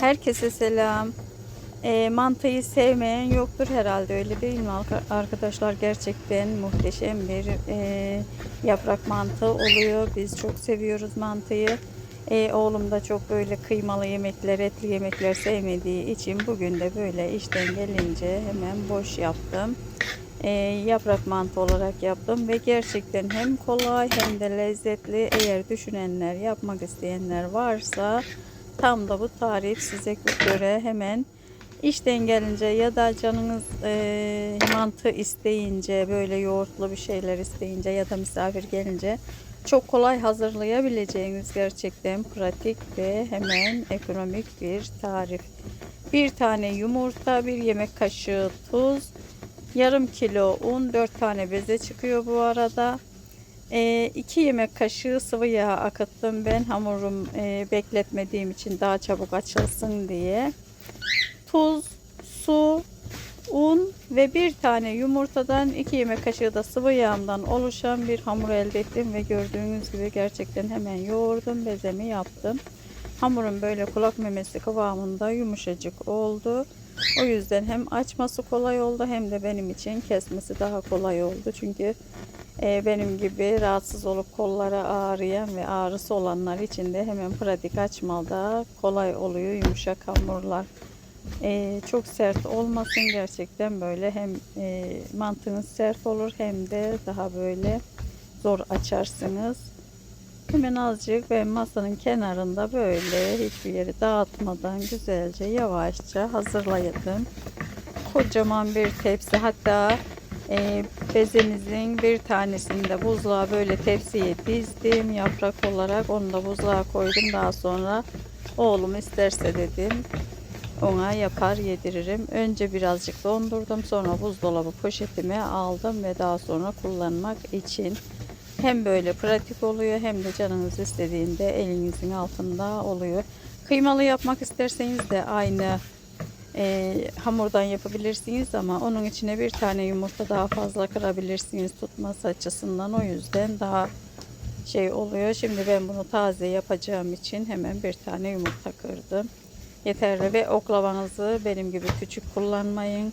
Herkese selam. E, mantıyı sevmeyen yoktur herhalde öyle değil mi arka- arkadaşlar? Gerçekten muhteşem bir e, yaprak mantı oluyor. Biz çok seviyoruz mantıyı. E, oğlum da çok böyle kıymalı yemekler, etli yemekler sevmediği için bugün de böyle işten gelince hemen boş yaptım. E, yaprak mantı olarak yaptım ve gerçekten hem kolay hem de lezzetli. Eğer düşünenler, yapmak isteyenler varsa Tam da bu tarif size göre hemen işten gelince ya da canınız e, mantı isteyince böyle yoğurtlu bir şeyler isteyince ya da misafir gelince çok kolay hazırlayabileceğiniz gerçekten pratik ve hemen ekonomik bir tarif. Bir tane yumurta, bir yemek kaşığı tuz, yarım kilo un, 4 tane beze çıkıyor bu arada. 2 yemek kaşığı sıvı yağ akıttım ben hamurum e, bekletmediğim için daha çabuk açılsın diye. Tuz, su, un ve bir tane yumurtadan 2 yemek kaşığı da sıvı yağımdan oluşan bir hamur elde ettim ve gördüğünüz gibi gerçekten hemen yoğurdum bezemi yaptım. Hamurum böyle kulak memesi kıvamında yumuşacık oldu. O yüzden hem açması kolay oldu hem de benim için kesmesi daha kolay oldu. Çünkü e, benim gibi rahatsız olup kolları ağrıyan ve ağrısı olanlar için de hemen pratik açmada kolay oluyor yumuşak hamurlar. E, çok sert olmasın gerçekten böyle hem e, mantınız sert olur hem de daha böyle zor açarsınız. Hemen azıcık ben masanın kenarında böyle hiçbir yeri dağıtmadan güzelce yavaşça hazırladım. Kocaman bir tepsi hatta e, bezemizin bir tanesini de buzluğa böyle tepsiye dizdim yaprak olarak onu da buzluğa koydum daha sonra oğlum isterse dedim ona yapar yediririm. Önce birazcık dondurdum sonra buzdolabı poşetime aldım ve daha sonra kullanmak için hem böyle pratik oluyor hem de canınız istediğinde elinizin altında oluyor. Kıymalı yapmak isterseniz de aynı e, hamurdan yapabilirsiniz ama onun içine bir tane yumurta daha fazla kırabilirsiniz tutması açısından o yüzden daha şey oluyor. Şimdi ben bunu taze yapacağım için hemen bir tane yumurta kırdım. Yeterli ve oklavanızı benim gibi küçük kullanmayın.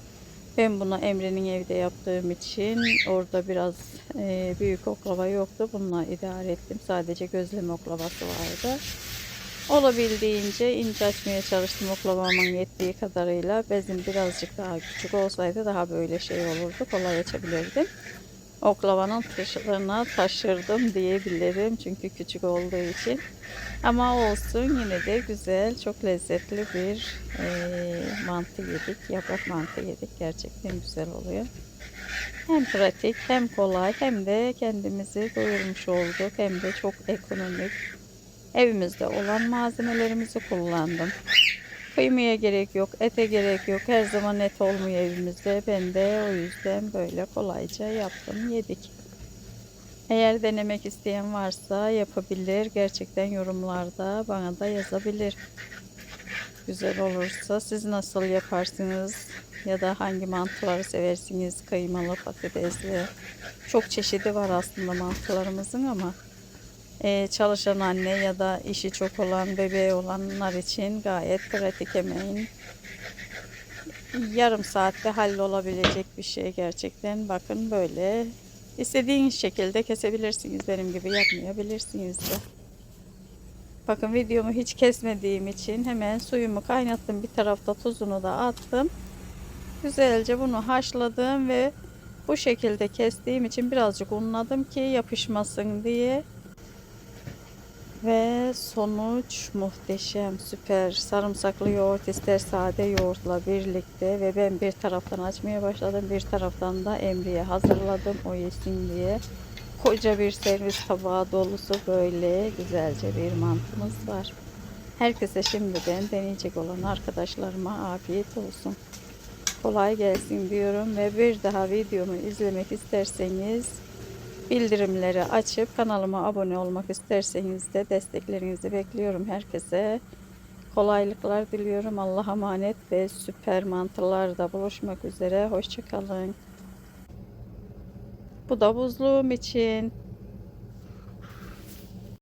Ben bunu Emre'nin evde yaptığım için orada biraz e, büyük oklava yoktu. Bununla idare ettim. Sadece gözleme oklavası vardı. Olabildiğince ince açmaya çalıştım oklavamın yettiği kadarıyla. Bezim birazcık daha küçük olsaydı daha böyle şey olurdu. Kolay açabilirdim. Oklavanın taşlarına taşırdım diyebilirim. Çünkü küçük olduğu için. Ama olsun yine de güzel, çok lezzetli bir e, mantı yedik. Yaprak mantı yedik. Gerçekten güzel oluyor. Hem pratik hem kolay hem de kendimizi doyurmuş olduk. Hem de çok ekonomik. Evimizde olan malzemelerimizi kullandım. Kıymaya gerek yok, ete gerek yok. Her zaman et olmuyor evimizde. Ben de o yüzden böyle kolayca yaptım, yedik. Eğer denemek isteyen varsa yapabilir. Gerçekten yorumlarda bana da yazabilir. Güzel olursa siz nasıl yaparsınız? Ya da hangi mantıları seversiniz? Kıymalı, patatesli. Çok çeşidi var aslında mantılarımızın ama e, çalışan anne ya da işi çok olan bebeği olanlar için gayet pratik emeğin yarım saatte hallolabilecek bir şey gerçekten. Bakın böyle istediğiniz şekilde kesebilirsiniz. Benim gibi yapmayabilirsiniz de. Bakın videomu hiç kesmediğim için hemen suyumu kaynattım. Bir tarafta tuzunu da attım. Güzelce bunu haşladım ve bu şekilde kestiğim için birazcık unladım ki yapışmasın diye. Ve sonuç muhteşem, süper. Sarımsaklı yoğurt ister sade yoğurtla birlikte ve ben bir taraftan açmaya başladım. Bir taraftan da Emre'ye hazırladım o yesin diye. Koca bir servis tabağı dolusu böyle güzelce bir mantımız var. Herkese şimdiden deneyecek olan arkadaşlarıma afiyet olsun. Kolay gelsin diyorum ve bir daha videomu izlemek isterseniz bildirimleri açıp kanalıma abone olmak isterseniz de desteklerinizi bekliyorum herkese. Kolaylıklar diliyorum. Allah'a emanet ve süper mantılarda buluşmak üzere. Hoşçakalın. Bu da buzluğum için.